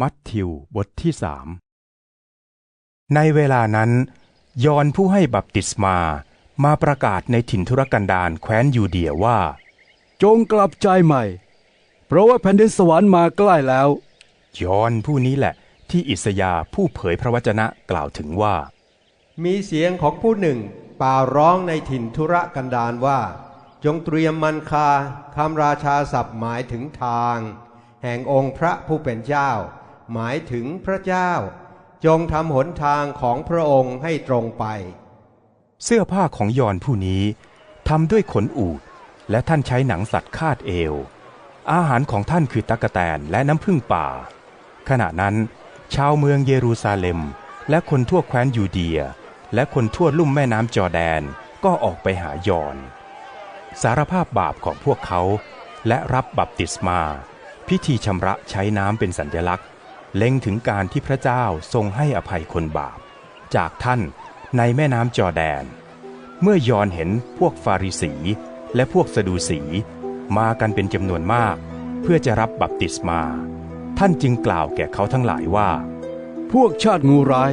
มัทธิวบทที่สามในเวลานั้น ยอห์นผู้ให้บัพติศมามาประกาศในถิ่นทุรกันดารแคว้นยูเดียว่า จงกลับใจใหม่ เพราะว่าแผ่นดินสวรรค์มาใกล้แล้ว ยอห์นผู้นี้แหละ ที่อิสยาห์ผู้เผยพระวจนะกล่าวถึงว่า มีเสียงของผู้หนึ่งป่าร้องในถิ่นธุรกันดารว่า จงเตรียมมันคาคำราชาศัพท์หมายถึงทาง แห่งองค์พระผู้เป็นเจ้า หมายถึงพระเจ้า จงทำหนทางของพระองค์ให้ตรงไป เสื้อผ้าของยอนผู้นี้ทำด้วยขนอูฐและท่านใช้หนังสัตว์คาดเอว อาหารของท่านคือตั๊กแตนและน้ำผึ้งป่า ขณะนั้น ชาวเมืองเยรูซาเล็ม และคนทั่วแคว้นยูเดีย และคนทั่วลุ่มแม่น้ำจอแดนก็ออกไปหายอน สารภาพบาปของพวกเขา และรับบัพติศมา พิธีชำระใช้น้ำเป็นสัญลักษณ์ เล็งถึงการที่พระเจ้าทรงให้อภัยคนบาป จากท่านในแม่น้ำจอแดน เมื่อยอนเห็นพวกฟาริสี และพวกสะดูสี มากันเป็นจำนวนมาก เพื่อจะรับบัพติศมา ท่านจึงกล่าวแก่เขาทั้งหลายว่า พวกชาติงูร้าย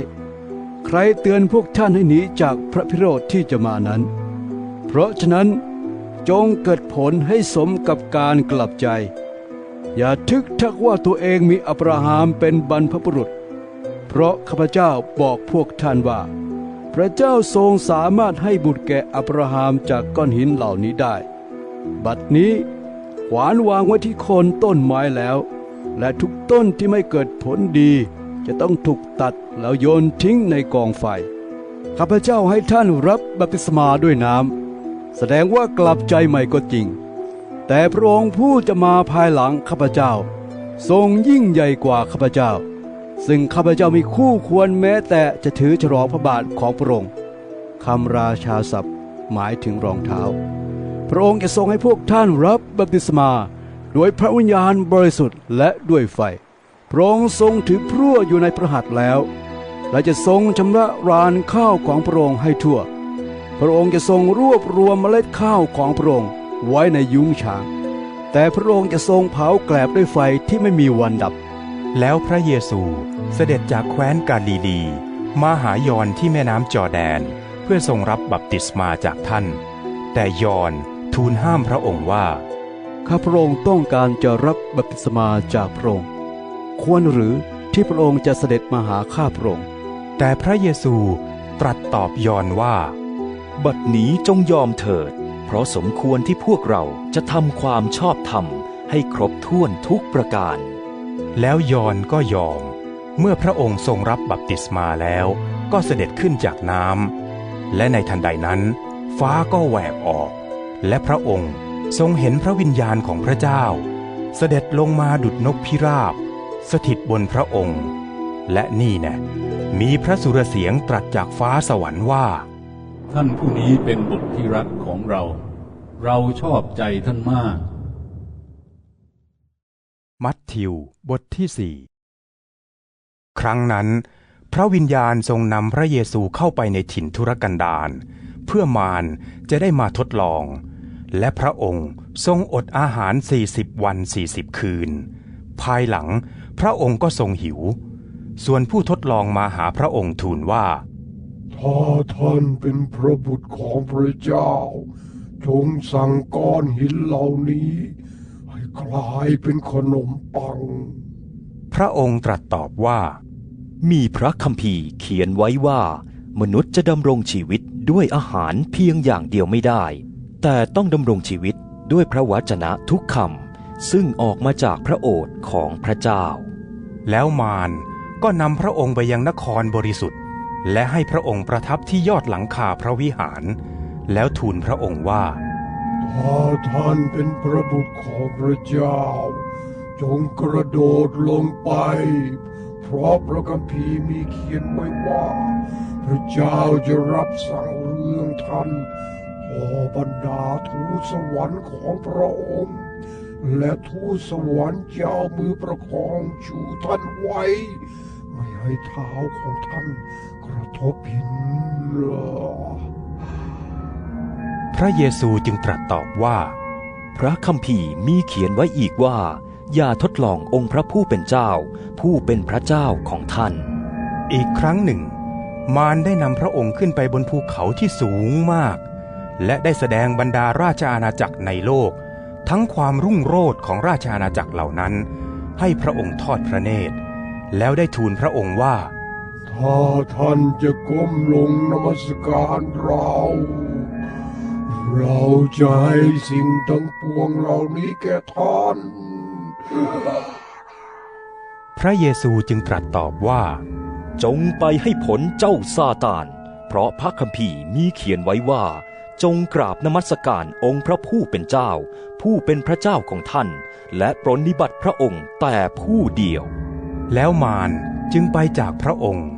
ใครเตือนพวกท่านให้หนีจากพระพิโรธที่จะมานั้น เพราะฉะนั้นจงเกิดผลให้สมกับการกลับใจ อย่าทึกทักว่าตัวเองมีอับราฮัมเป็นบรรพบุรุษ เพราะข้าพเจ้าบอกพวกท่านว่า พระเจ้าทรงสามารถให้บุตรแก่อับราฮัมจากก้อนหินเหล่านี้ได้ บัดนี้ขวานวางไว้ที่โคนต้นไม้แล้ว และทุกต้นที่ไม่เกิดผลดี จะต้องถูกตัดแล้วโยนทิ้งในกองไฟข้าพเจ้าให้ท่านรับบัพติศมาด้วยน้ำแสดงว่ากลับใจใหม่ก็จริง แต่พระองค์ผู้จะมาภายหลังข้าพเจ้า ทรงยิ่งใหญ่กว่าข้าพเจ้า ซึ่งข้าพเจ้ามีคู่ควรแม้แต่จะถือฉลองพระบาทของพระองค์คำราชาศัพท์หมายถึงรองเท้า พระองค์จะทรงให้พวกท่านรับบัพติศมาด้วยพระวิญญาณบริสุทธิ์และด้วยไฟ พระองค์ทรงถือพรั่วอยู่ในพระหัตถ์แล้ว และจะทรงชำระรานข้าวของพระองค์ให้ทั่ว พระองค์จะทรงรวบรวมเมล็ดข้าวของพระองค์ ไว้ในยุ้งฉาง แต่พระองค์จะทรงเผาแกลบด้วยไฟที่ไม่มีวันดับ แล้วพระเยซูเสด็จจากแคว้นกาลิลี มาหายอนที่แม่น้ำจอร์แดน เพื่อทรงรับบัพติศมาจากท่าน แต่ยอนทูลห้ามพระองค์ว่า ข้าพระองค์ต้องการจะรับบัพติศมาจากพระองค์ ควรหรือที่พระองค์จะเสด็จมาหาข้าพระองค์แต่พระเยซูตรัสตอบยอนว่า บัดนี้จงยอมเถิด เพราะสมควรที่พวกเราจะทำความชอบธรรมให้ครบถ้วนทุกประการ แล้วยอนก็ยอม เมื่อพระองค์ทรงรับบัพติศมาแล้ว ก็เสด็จขึ้นจากน้ำและในทันใดนั้น ฟ้าก็แหวกออก และพระองค์ทรงเห็นพระวิญญาณของพระเจ้า เสด็จลงมาดุดนกพิราบ สถิตบนพระองค์ และนี่น่มีพระสุรเสียงตรัสจากฟ้าสวรรค์ว่า ท่านผู้นี้เป็นบุตรที่รักของเรา เราชอบใจท่านมาก มัทธิวบทที่สี่ครั้งนั้น พระวิญญาณทรงนำพระเยซูเข้าไปในถิ่นทุรกันดารเพื่อมารจะได้มาทดลอง และพระองค์ทรงอดอาหารสี่สิบวันสี่สิบคืน ภายหลังพระองค์ก็ทรงหิว ส่วนผู้ทดลองมาหาพระองค์ทูลว่า ถ้าท่านเป็นพระบุตรของพระเจ้า จงสั่งก้อนหินเหล่านี้ ให้กลายเป็นขนมปัง พระองค์ตรัสตอบว่า มีพระคัมภีร์เขียนไว้ว่า มนุษย์จะดำรงชีวิตด้วยอาหารเพียงอย่างเดียวไม่ได้ แต่ต้องดำรงชีวิตด้วยพระวจนะทุกคำซึ่งออกมาจากพระโอษฐ์ของพระเจ้า แล้วมารก็นำพระองค์ไปยังนครบริสุทธิ์ และให้พระองค์ประทับที่ยอดหลังคาพระวิหาร แล้วทูลพระองค์ว่าถ้าท่านเป็นพระบุตรของพระเจ้า จงกระโดดลงไป เพราะพระคัมภีร์มีเขียนไว้ว่า พระเจ้าจะรับสั่งเรื่องท่านต่อบรรดาทูตสวรรค์ของพระองค์ และทูตสวรรค์เจ้ามือประคองชูท่านไว้ ไม่ให้เท้าของท่านกระทบหินเลยพระเยซูจึงตรัสตอบว่า พระคัมภีร์มีเขียนไว้อีกว่า อย่าทดลององค์พระผู้เป็นเจ้า ผู้เป็นพระเจ้าของท่าน อีกครั้งหนึ่ง มารได้นำพระองค์ขึ้นไปบนภูเขาที่สูงมาก และได้แสดงบรรดาราชอาณาจักรในโลก ทั้งความรุ่งโรจน์ของราชอาณาจักรเหล่านั้น ให้พระองค์ทอดพระเนตร แล้วได้ทูลพระองค์ว่า ถ้าท่านจะก้มลงนมัสการเรา เราจะให้สิ่งทั้งปวงเหล่านี้แก่ท่าน พระเยซูจึงตรัสตอบว่า จงไปให้ผลเจ้าซาตาน เพราะพระคัมภีร์มีเขียนไว้ว่า จงกราบนมัสการองค์พระผู้เป็นเจ้า ผู้เป็นพระเจ้าของท่าน และปรนนิบัติพระองค์แต่ผู้เดียว แล้วมารจึงไปจากพระองค์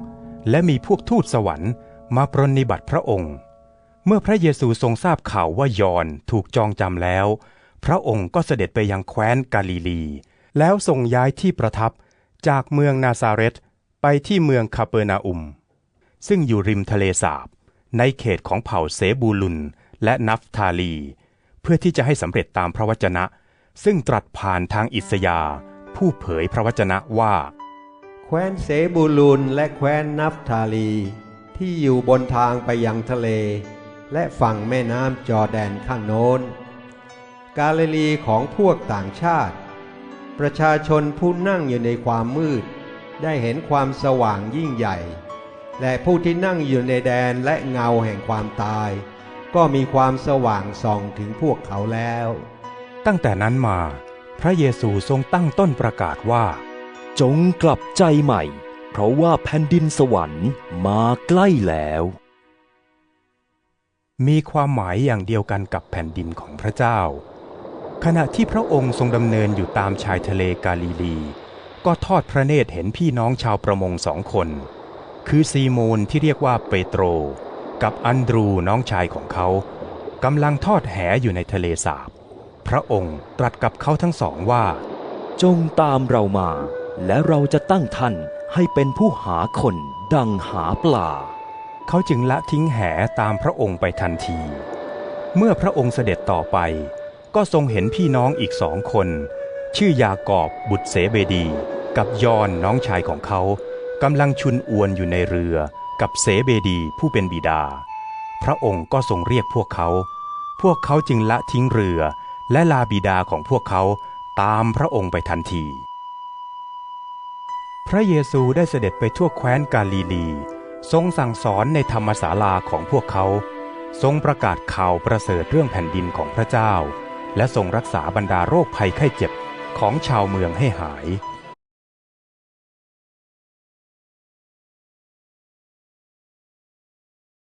และมีพวกทูตสวรรค์มาปรนนิบัติพระองค์ เมื่อพระเยซูทรงทราบข่าวว่ายอนถูกจองจำแล้ว พระองค์ก็เสด็จไปยังแคว้นกาลิลี แล้วทรงย้ายที่ประทับจากเมืองนาซาเรตไปที่เมืองคาเปอร์นาอุม ซึ่งอยู่ริมทะเลสาบ ในเขตของเผ่าเซบูลุนและนัฟทาลี เพื่อที่จะให้สำเร็จตามพระวจนะ ซึ่งตรัสผ่านทางอิสยาผู้เผยพระวจนะว่า แคว้นเสบูลูนและแคว้นนัฟทาลี ที่อยู่บนทางไปยังทะเล และฝั่งแม่น้ำจอแดนข้างโน้น กาลิลีของพวกต่างชาติ ประชาชนผู้นั่งอยู่ในความมืด ได้เห็นความสว่างยิ่งใหญ่ และผู้ที่นั่งอยู่ในแดนและเงาแห่งความตาย ก็มีความสว่างส่องถึงพวกเขาแล้ว ตั้งแต่นั้นมา พระเยซูทรงตั้งต้นประกาศว่า จงกลับใจใหม่ เพราะว่าแผ่นดินสวรรค์มาใกล้แล้ว มีความหมายอย่างเดียวกันกับแผ่นดินของพระเจ้า ขณะที่พระองค์ทรงดำเนินอยู่ตามชายทะเลกาลิลี ก็ทอดพระเนตรเห็นพี่น้องชาวประมงสองคน คือซีโมนที่เรียกว่าเปโตร กับอันดรูน้องชายของเขากำลังทอดแหอยู่ในทะเลสาบ พระองค์ตรัสกับเขาทั้งสองว่า จงตามเรามา และเราจะตั้งท่านให้เป็นผู้หาคนดังหาปลา เขาจึงละทิ้งแหตามพระองค์ไปทันที เมื่อพระองค์เสด็จต่อไป ก็ทรงเห็นพี่น้องอีกสองคน ชื่อยากอบบุตรเสเบดี กับยอนน้องชายของเขากำลังชุนอวนอยู่ในเรือกับเสเบดีผู้เป็นบิดา พระองค์ก็ทรงเรียกพวกเขา พวกเขาจึงละทิ้งเรือและลาบิดาของพวกเขาตามพระองค์ไปทันที พระเยซูได้เสด็จไปทั่วแคว้นกาลิลี ทรงสั่งสอนในธรรมศาลาของพวกเขา ทรงประกาศข่าวประเสริฐเรื่องแผ่นดินของพระเจ้า และทรงรักษาบรรดาโรคภัยไข้เจ็บของชาวเมืองให้หาย